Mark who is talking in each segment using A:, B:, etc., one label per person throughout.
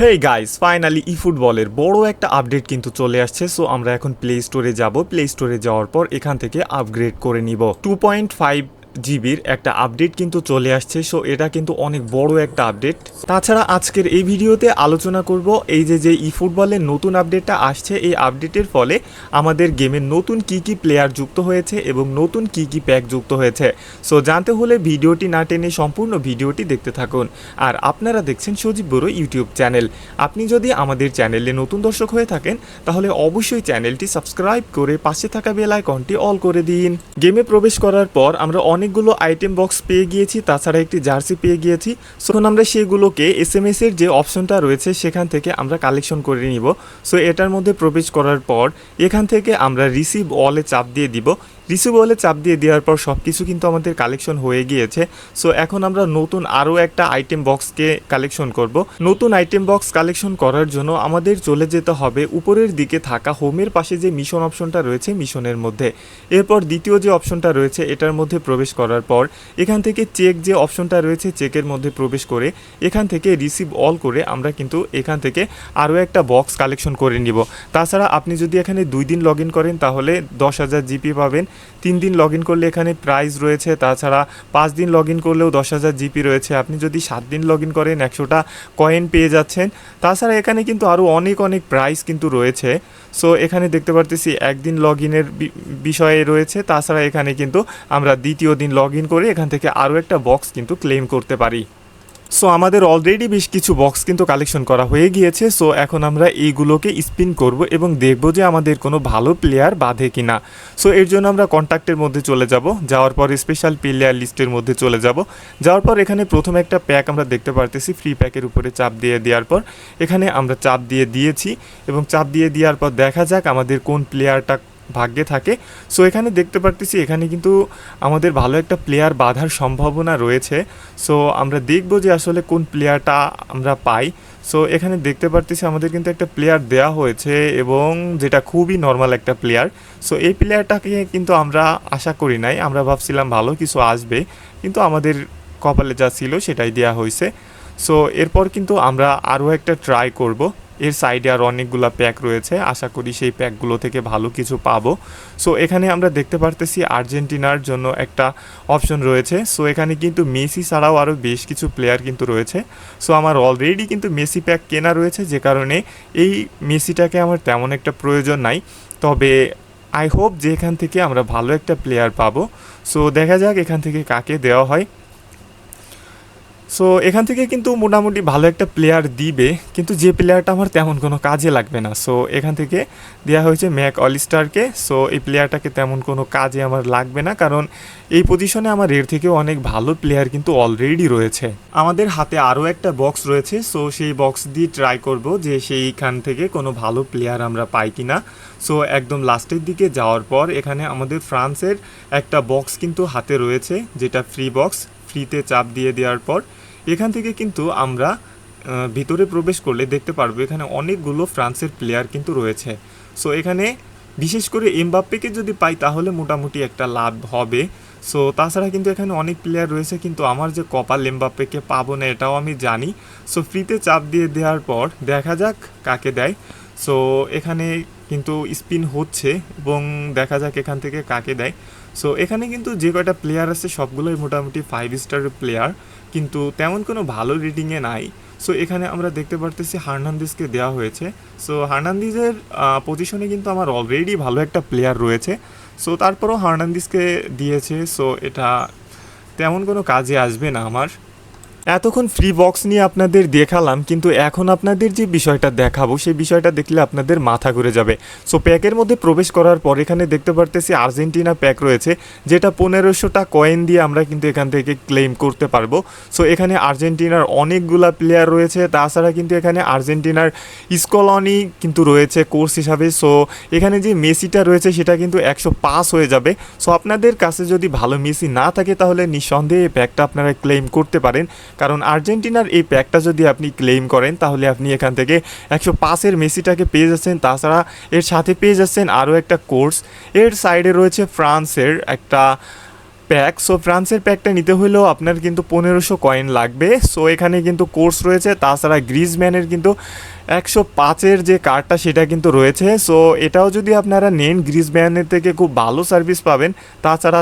A: Hey guys finally ই ফুটবলের বড় একটা আপডেট কিন্তু চলে আসছে। সো আমরা এখন প্লে স্টোরে যাব। প্লে স্টোরে যাওয়ার পর এখান থেকে আপগ্রেড করে নিব। টু পয়েন্ট ফাইভ জিবির একটা আপডেট কিন্তু চলে আসছে, সো এটা কিন্তু অনেক বড় একটা আপডেট। তাছাড়া আজকের এই ভিডিওতে আলোচনা করব এই যে যে ই ফুটবলের নতুন আপডেটটা আসছে, এই আপডেটের ফলে আমাদের গেমের নতুন কি কি প্লেয়ার যুক্ত হয়েছে এবং নতুন কি কি প্যাক যুক্ত হয়েছে। সো জানতে হলে ভিডিওটি না টেনে সম্পূর্ণ ভিডিওটি দেখতে থাকুন। আর আপনারা দেখছেন সজীব বড় ইউটিউব চ্যানেল। আপনি যদি আমাদের চ্যানেলে নতুন দর্শক হয়ে থাকেন, তাহলে অবশ্যই চ্যানেলটি সাবস্ক্রাইব করে পাশে থাকা বেল আইকনটি অল করে দিন। গেমে প্রবেশ করার পর আমরা অনেকগুলো আইটেম বক্স পেয়ে গিয়েছি, তাছাড়া একটি জার্সি পেয়ে গিয়েছি। সো এখন আমরা সেগুলোকে এস এম এস এর যে অপশনটা রয়েছে, সেখান থেকে আমরা কালেকশন করে নিব। সো এটার মধ্যে প্রবেশ করার পর, এখান থেকে আমরা রিসিভ অলে চাপ দিয়ে দিব। রিসিভ অলে চাপ দিয়ে দেওয়ার পর সব কিছু কিন্তু আমাদের কালেকশন হয়ে গিয়েছে। সো এখন আমরা নতুন আরও একটা আইটেম বক্সকে কালেকশন করব। নতুন আইটেম বক্স কালেকশন করার জন্য আমাদের চলে যেতে হবে উপরের দিকে থাকা হোমের পাশে যে মিশন অপশনটা রয়েছে মিশনের মধ্যে। এরপর দ্বিতীয় যে অপশনটা রয়েছে, এটার মধ্যে প্রবেশ করার পর এখান থেকে চেক যে অপশনটা রয়েছে চেকের মধ্যে প্রবেশ করে এখান থেকে রিসিভ অল করে আমরা কিন্তু এখান থেকে আরও একটা বক্স কালেকশন করে নিব। তাছাড়া আপনি যদি এখানে দুই দিন লগ করেন, তাহলে দশ হাজার জিপি পাবেন। তিন দিন লগ ইন করলে এখানে প্রাইস রয়েছে, তাছাড়া পাঁচ দিন লগ ইন করলেও দশ হাজার জিপি রয়েছে। আপনি যদি সাত দিন লগ ইন করেন, একশোটা কয়েন পেয়ে যাচ্ছেন। তাছাড়া এখানে কিন্তু আরও অনেক অনেক প্রাইস কিন্তু রয়েছে। সো এখানে দেখতে পারতেছি একদিন লগ ইনের বিষয়ে রয়েছে। তাছাড়া এখানে কিন্তু আমরা দ্বিতীয় দিন লগ ইন করে এখান থেকে আরও একটা বক্স কিন্তু ক্লেম করতে পারি। সো আমাদের অলরেডি বেশ কিছু বক্স কিন্তু কালেকশন করা হয়ে গিয়েছে। সো এখন আমরা এইগুলোকে স্পিন করব এবং দেখব যে আমাদের কোনো ভালো প্লেয়ার বাঁধে কি না সো এর জন্য আমরা কন্ট্যাক্টের মধ্যে চলে যাব। যাওয়ার পর স্পেশাল প্লেয়ার লিস্টের মধ্যে চলে যাব। যাওয়ার পর এখানে প্রথম একটা প্যাক আমরা দেখতে পারতেছি ফ্রি প্যাকের উপরে চাপ দিয়ে দেওয়ার পর। এখানে আমরা চাপ দিয়ে দিয়েছি এবং চাপ দিয়ে দেওয়ার পর দেখা যাক আমাদের কোন প্লেয়ারটা ভাগ্যে থাকে। সো এখানে দেখতে পারতেছি, এখানে কিন্তু আমাদের ভালো একটা প্লেয়ার বাঁধার সম্ভাবনা রয়েছে। সো আমরা দেখব যে আসলে কোন প্লেয়ারটা আমরা পাই। সো এখানে দেখতে পারতেছি আমাদের কিন্তু একটা প্লেয়ার দেয়া হয়েছে এবং যেটা খুবই নর্মাল একটা প্লেয়ার সো এই প্লেয়ারটাকে কিন্তু আমরা আশা করি নাই, আমরা ভাবছিলাম ভালো কিছু আসবে, কিন্তু আমাদের কপালে যা ছিল সেটাই দেওয়া হয়েছে। সো এরপর কিন্তু আমরা আরও একটা ট্রাই করব। এর সাইডে আর অনেকগুলো প্যাক রয়েছে। আশা করি সেই প্যাকগুলো থেকে ভালো কিছু পাবো। সো এখানে আমরা দেখতে পারতেছি আর্জেন্টিনার জন্য একটা অপশন রয়েছে। সো এখানে কিন্তু মেসি ছাড়াও আরও বেশ কিছু প্লেয়ার কিন্তু রয়েছে। সো আমার অলরেডি কিন্তু মেসি প্যাক কেনা রয়েছে, যে কারণে এই মেসিটাকে আমার তেমন একটা প্রয়োজন নাই। তবে আই হোপ যে এখান থেকে আমরা ভালো একটা প্লেয়ার পাবো। সো দেখা যাক এখান থেকে কাকে দেওয়া হয়। সো এখান থেকে কিন্তু মোটামুটি ভালো একটা প্লেয়ার দিবে, কিন্তু যে প্লেয়ারটা আমার তেমন কোনো কাজে লাগবে না। সো এখান থেকে দেওয়া হয়েছে ম্যাক অলিস্টারকে। সো এই প্লেয়ারটাকে তেমন কোনো কাজে আমার লাগবে না, কারণ এই পজিশনে আমার এর থেকেও অনেক ভালো প্লেয়ার কিন্তু অলরেডি রয়েছে। আমাদের হাতে আরও একটা বক্স রয়েছে সো সেই বক্স দিয়ে ট্রাই করব যে সেইখান থেকে কোনো ভালো প্লেয়ার আমরা পাই কি না সো একদম লাস্টের দিকে যাওয়ার পর এখানে আমাদের ফ্রান্সের একটা বক্স কিন্তু হাতে রয়েছে, যেটা ফ্রি বক্স ফ্রিতে চাপ দিয়ে দেওয়ার পর এখান থেকে কিন্তু আমরা ভিতরে প্রবেশ করলে দেখতে পারব এখানে অনেকগুলো ফ্রান্সের প্লেয়ার কিন্তু রয়েছে। সো এখানে বিশেষ করে এমবাপ্পেকে যদি পাই তাহলে মোটামুটি একটা লাভ হবে। সো তাছাড়া কিন্তু এখানে অনেক প্লেয়ার রয়েছে, কিন্তু আমার যে কপাল এমবাপ্পেকে পাবো না এটাও আমি জানি। সো ফ্রিতে চাপ দিয়ে দেওয়ার পর দেখা যাক কাকে দেয়। সো এখানে কিন্তু স্পিন হচ্ছে এবং দেখা যাক এখান থেকে কাকে দেয়। সো এখানে কিন্তু যে কয়টা প্লেয়ার আছে, সবগুলোই মোটামুটি ফাইভ স্টার প্লেয়ার কিন্তু তেমন কোনো ভালো রেটিংয়ে নাই। সো এখানে আমরা দেখতে পারতেছি হার্নান্দিসকে দেওয়া হয়েছে। সো হার্নান্দিজের পজিশনে কিন্তু আমার অলরেডি ভালো একটা প্লেয়ার রয়েছে। সো তারপরও হার্নান্দিসকে দিয়েছে। সো এটা তেমন কোনো কাজে আসবে না আমার। এতক্ষণ ফ্রি বক্স নিয়ে আপনাদের দেখালাম, কিন্তু এখন আপনাদের যে বিষয়টা দেখাবো, সেই বিষয়টা দেখলে আপনাদের মাথা ঘুরে যাবে। সো প্যাকের মধ্যে প্রবেশ করার পর এখানে দেখতে পারতেছি আর্জেন্টিনা প্যাক রয়েছে, যেটা পনেরোশোটা কয়েন দিয়ে আমরা কিন্তু এখান থেকে ক্লেম করতে পারব। সো এখানে আর্জেন্টিনার অনেকগুলা প্লেয়ার রয়েছে, তাছাড়া কিন্তু এখানে আর্জেন্টিনার স্কলনি কিন্তু রয়েছে কোর্স হিসাবে। সো এখানে যে মেসিটা রয়েছে, সেটা কিন্তু একশো পাস হয়ে যাবে। সো আপনাদের কাছে যদি ভালো মেসি না থাকে, তাহলে নিঃসন্দেহে এই প্যাকটা আপনারা ক্লেম করতে পারেন। কারণ আর্জেন্টিনার এই প্যাকটা যদি আপনি ক্লেম করেন, তাহলে আপনি এখান থেকে একশো পাঁচের মেসিটাকে পেয়ে যাচ্ছেন। তাছাড়া এর সাথে পেয়ে যাচ্ছেন আরও একটা কোর্স। এর সাইডে রয়েছে ফ্রান্সের একটা প্যাক সো ফ্রান্সের প্যাকটা নিতে হলেও আপনার কিন্তু পনেরোশো কয়েন লাগবে। সো এখানে কিন্তু কোর্স রয়েছে, তাছাড়া গ্রিজম্যানের কিন্তু একশো পাঁচের যে কার্ডটা সেটা কিন্তু রয়েছে। সো এটাও যদি আপনারা নেন গ্রিজম্যানের থেকে খুব ভালো সার্ভিস পাবেন। তাছাড়া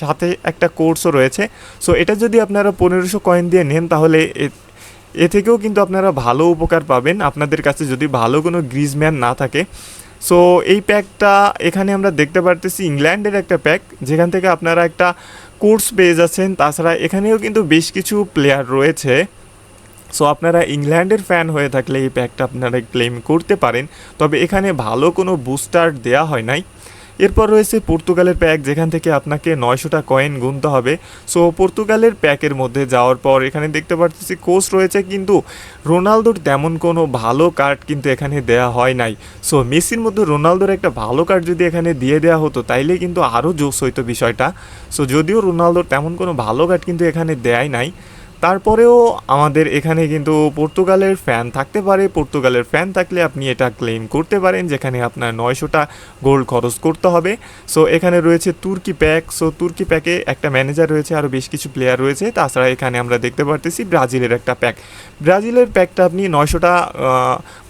A: সাথে একটা কোর্সও রয়েছে। সো এটা যদি আপনারা পনেরোশো কয়েন দিয়ে নেন, তাহলে এ থেকেও কিন্তু আপনারা ভালো উপকার পাবেন। আপনাদের কাছে যদি ভালো কোনো গ্রিজম্যান না থাকে সো এই প্যাকটা এখানে আমরা দেখতে পারতেছি ইংল্যান্ডের একটা প্যাক যেখান থেকে আপনারা একটা কোর্স পেয়ে যাচ্ছেন। তাছাড়া এখানেও কিন্তু বেশ কিছু প্লেয়ার রয়েছে। সো আপনারা ইংল্যান্ডের ফ্যান হয়ে থাকলে এই প্যাকটা আপনারা ক্লেম করতে পারেন। তবে এখানে ভালো কোনো বুস্টার দেয়া হয় নাই। এরপর রয়েছে পর্তুগালের প্যাক, যেখান থেকে আপনাকে নয়শোটা কয়েন গুনতে হবে। সো, পর্তুগালের প্যাকের মধ্যে যাওয়ার পর এখানে দেখতে পাচ্ছি কোচ রয়েছে, কিন্তু রোনালদোর তেমন কোনো ভালো কার্ড কিন্তু এখানে দেয়া হয় নাই। সো, মেসির মধ্যে রোনালদোর একটা ভালো কার্ড যদি এখানে দিয়ে দেওয়া হতো, তাইলে কিন্তু আরও জোস হইতো বিষয়টা। সো, যদিও রোনালদোর তেমন কোনো ভালো কার্ড কিন্তু এখানে দেয় নাই তারপরেও আমাদের এখানে কিন্তু পর্তুগালের ফ্যান থাকতে পারে। পর্তুগালের ফ্যান থাকলে আপনি এটা ক্লেম করতে পারেন, যেখানে আপনার নয়শোটা গোল্ড খরচ করতে হবে। সো এখানে রয়েছে তুর্কি প্যাক সো তুর্কি প্যাকে একটা ম্যানেজার রয়েছে, আরও বেশ কিছু প্লেয়ার রয়েছে। তাছাড়া এখানে আমরা দেখতে পারতেছি ব্রাজিলের একটা প্যাক ব্রাজিলের প্যাকটা আপনি নয়শোটা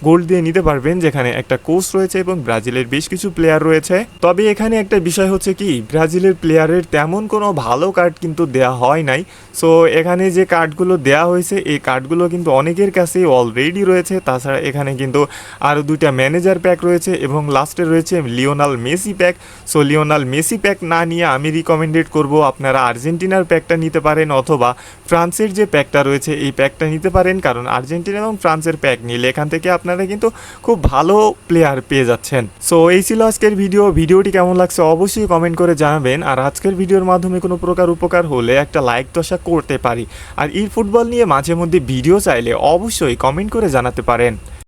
A: গোল্ড দিয়ে নিতে পারবেন, যেখানে একটা কোচ রয়েছে এবং ব্রাজিলের বেশ কিছু প্লেয়ার রয়েছে। তবে এখানে একটা বিষয় হচ্ছে কি, ব্রাজিলের প্লেয়ারের তেমন কোনো ভালো কার্ড কিন্তু দেয়া হয় নাই। সো এখানে যে কার্ডগুলো দেয়া হয়েছে, এই কার্ডগুলো কিন্তু অনেকের কাছেই অলরেডি রয়েছে। তাছাড়া এখানে কিন্তু আরও দুইটা ম্যানেজার প্যাক রয়েছে এবং লাস্টে রয়েছে Lionel Messi pack so Lionel Messi pack না নিয়ে আমি রিকমেন্ডেড করব আপনারা আর্জেন্টিনার প্যাকটা নিতে পারেন অথবা ফ্রান্সের যে প্যাকটা রয়েছে, এই প্যাকটা নিতে পারেন। কারণ আর্জেন্টিনা এবং ফ্রান্সের প্যাক নিলে এখান থেকে আপনারা কিন্তু খুব ভালো প্লেয়ার পেয়ে যাচ্ছেন। সো এই ছিল আজকের ভিডিও ভিডিওটি কেমন লাগছে অবশ্যই কমেন্ট করে জানাবেন। আর আজকের ভিডিওর মাধ্যমে কোনো প্রকার উপকার হলে একটা লাইক দশা করতে পারি। আর ই ফুটবল নিয়ে মাঝে মধ্যে ভিডিও চাইলে অবশ্যই কমেন্ট করে জানাতে পারেন।